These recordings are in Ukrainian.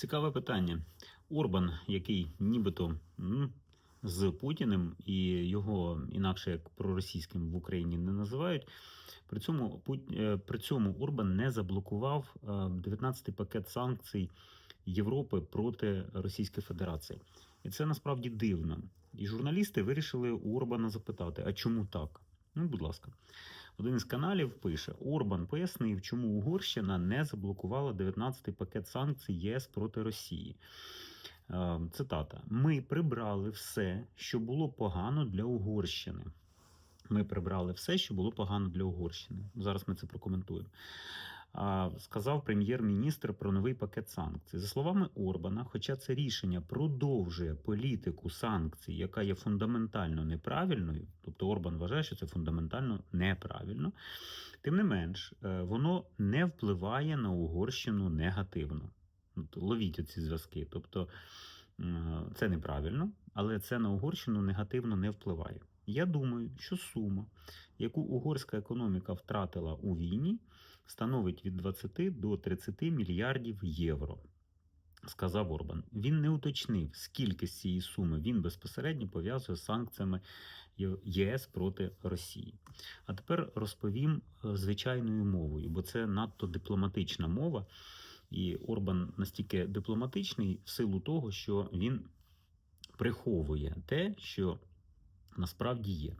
Цікаве питання. Орбан, який нібито з Путіним і його інакше як проросійським в Україні не називають. При цьому е, при цьому Орбан не заблокував 19-й пакет санкцій Європи проти Російської Федерації. І це насправді дивно. І журналісти вирішили у Орбана запитати: а чому так? Ну, будь ласка, один із каналів пише: Орбан пояснив, чому Угорщина не заблокувала 19-й пакет санкцій ЄС проти Росії. Е, Цитата: Ми прибрали все, що було погано для Угорщини. Ми прибрали все, що було погано для Угорщини. Зараз ми це прокоментуємо. Сказав прем'єр-міністр про новий пакет санкцій. За словами Орбана, хоча це рішення продовжує політику санкцій, яка є фундаментально неправильною, тобто Орбан вважає, що це фундаментально неправильно, тим не менш, е, воно не впливає на Угорщину негативно. Ловіть оці зв'язки. Тобто е, це неправильно, але це на Угорщину негативно не впливає. Я думаю, що сума, яку угорська економіка втратила у війні, становить від 20 до 30 мільярдів євро. Сказав Орбан. Він не уточнив, скільки з цієї суми він безпосередньо пов'язує з санкціями ЄС проти Росії. А тепер розповім е, звичайною мовою, бо це надто дипломатична мова. І Орбан настільки дипломатичний в силу того, що він приховує те, що насправді є.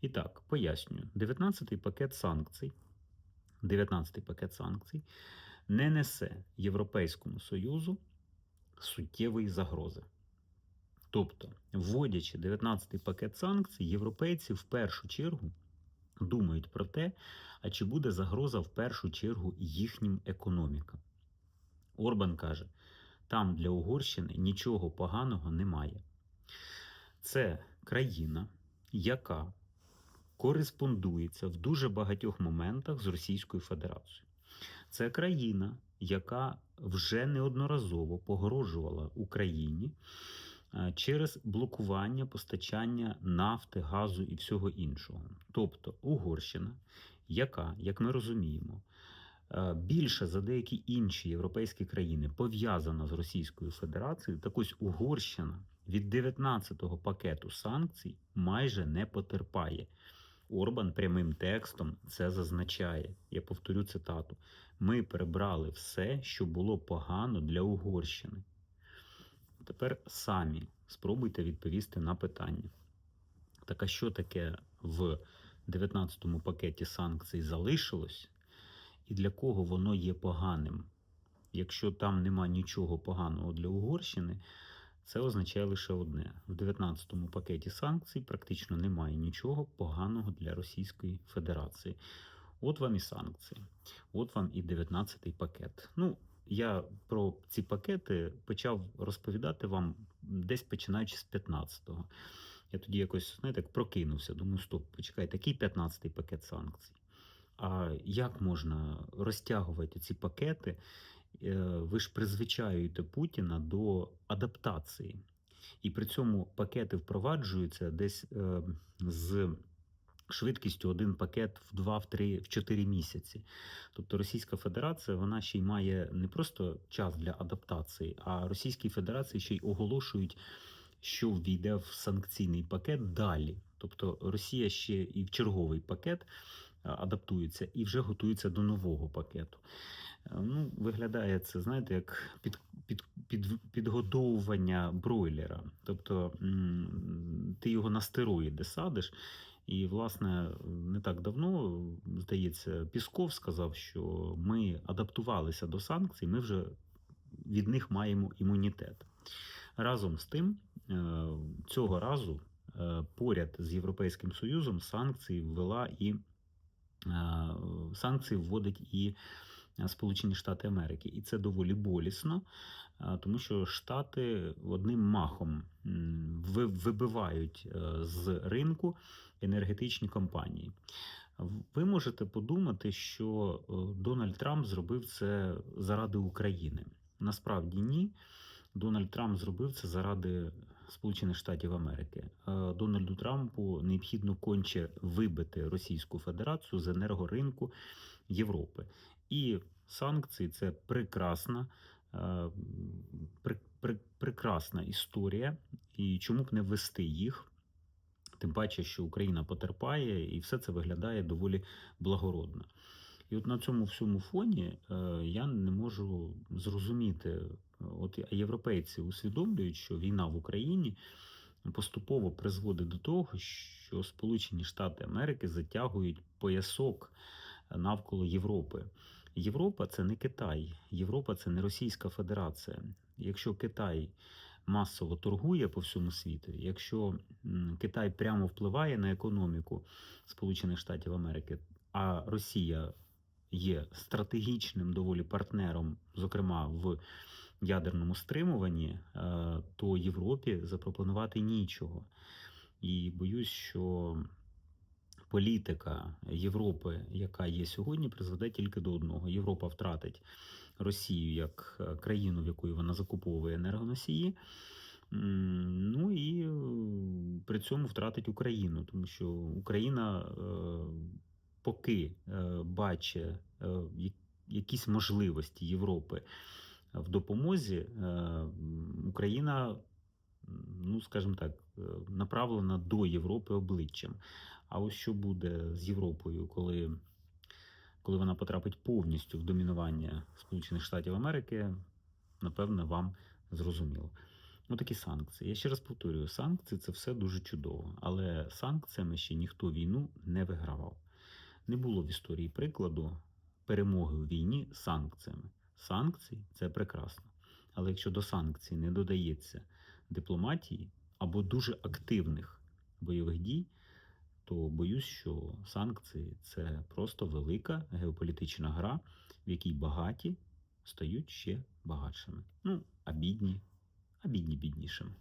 І так, пояснюю: 19-й пакет санкцій, 19-й пакет санкцій не несе Європейському Союзу суттєвої загрози. Тобто, вводячи 19-й пакет санкцій, європейці в першу чергу думають про те, а чи буде загроза в першу чергу їхнім економікам. Орбан каже: там для Угорщини нічого поганого немає. Це країна, яка кореспондується в дуже багатьох моментах з Російською Федерацією. Це країна, яка вже неодноразово погрожувала Україні е, через блокування постачання нафти, газу і всього іншого. Тобто Угорщина, яка, як ми розуміємо, е, більше за деякі інші європейські країни пов'язана з Російською Федерацією, так ось Угорщина від 19-го пакету санкцій майже не потерпає. Орбан прямим текстом це зазначає. Я повторю цитату: ми прибрали все, що було погано для Угорщини. Тепер самі спробуйте відповісти на питання. Так а що таке в 19-му пакеті санкцій залишилось, і для кого воно є поганим? Якщо там нема нічого поганого для Угорщини, це означає лише одне: в 19-му пакеті санкцій практично немає нічого поганого для Російської Федерації. От вам і санкції, от вам і 19-й пакет. Ну, я про ці пакети почав розповідати вам десь починаючи з 15-го. Я тоді якось, знаєте, як прокинувся. Думаю, стоп, почекай, такий 15-й пакет санкцій. А як можна розтягувати ці пакети? Е, Ви ж призвичаюєте Путіна до адаптації. І при цьому пакети впроваджуються десь е, з швидкістю один пакет в 2, в 3, в 4 місяці. Тобто Російська Федерація вона ще й має не просто час для адаптації, а Російській Федерації ще й оголошують, що ввійде в санкційний пакет далі. Тобто Росія ще і в черговий пакет адаптується і вже готується до нового пакету. Е, Ну, виглядає це, знаєте, як під, під, під, підгодовування бройлера. Тобто ти його на стероїди садиш. І, власне, не так давно, здається, Пісков сказав, що ми адаптувалися до санкцій, ми вже від них маємо імунітет. Разом з тим, е, цього разу е, поряд з Європейським Союзом санкції ввела і санкції вводить і Сполучені Штати Америки. І це доволі болісно, тому що Штати одним махом вибивають е, з ринку енергетичні компанії. Ви можете подумати, що е, Дональд Трамп зробив це заради України. Насправді ні. Дональд Трамп зробив це заради Сполучених Штатів Америки. Е, Дональду Трампу необхідно конче вибити Російську Федерацію з енергоринку Європи. І санкції це прекрасна е, пр- пр- прекрасна історія, і чому б не ввести їх? Тим паче, що Україна потерпає, і все це виглядає доволі благородно. І от на цьому всьому фоні е, я не можу зрозуміти, от європейці усвідомлюють, що війна в Україні поступово призводить до того, що Сполучені Штати Америки затягують поясок навколо Європи. Європа це не Китай, Європа це не Російська Федерація. Якщо Китай масово торгує по всьому світу, якщо Китай прямо впливає на економіку Сполучених Штатів Америки, а Росія є стратегічним доволі партнером, зокрема в ядерному стримуванні, е, то Європі запропонувати нічого. І боюсь, що політика Європи, яка є сьогодні, призведе тільки до одного: Європа втратить Росію як е, країну, в якої вона закуповує енергоносії. Ну і е, при цьому втратить Україну, тому що Україна е, поки бачить якісь можливості Європи в допомозі, Україна, ну скажімо так, направлена до Європи обличчям. А ось що буде з Європою, коли, коли вона потрапить повністю в домінування Сполучених Штатів Америки, напевно, вам зрозуміло. Ну, такі санкції. Я ще раз повторюю, санкції це все дуже чудово, але санкціями ще ніхто війну не вигравав. Не було в історії прикладу перемоги у війні санкціями. Санкції це прекрасно. Але якщо до санкцій не додається дипломатії або дуже активних бойових дій, то боюсь, що санкції це просто велика геополітична гра, в якій багаті стають ще багатшими. Ну, а бідні, а бідні біднішими.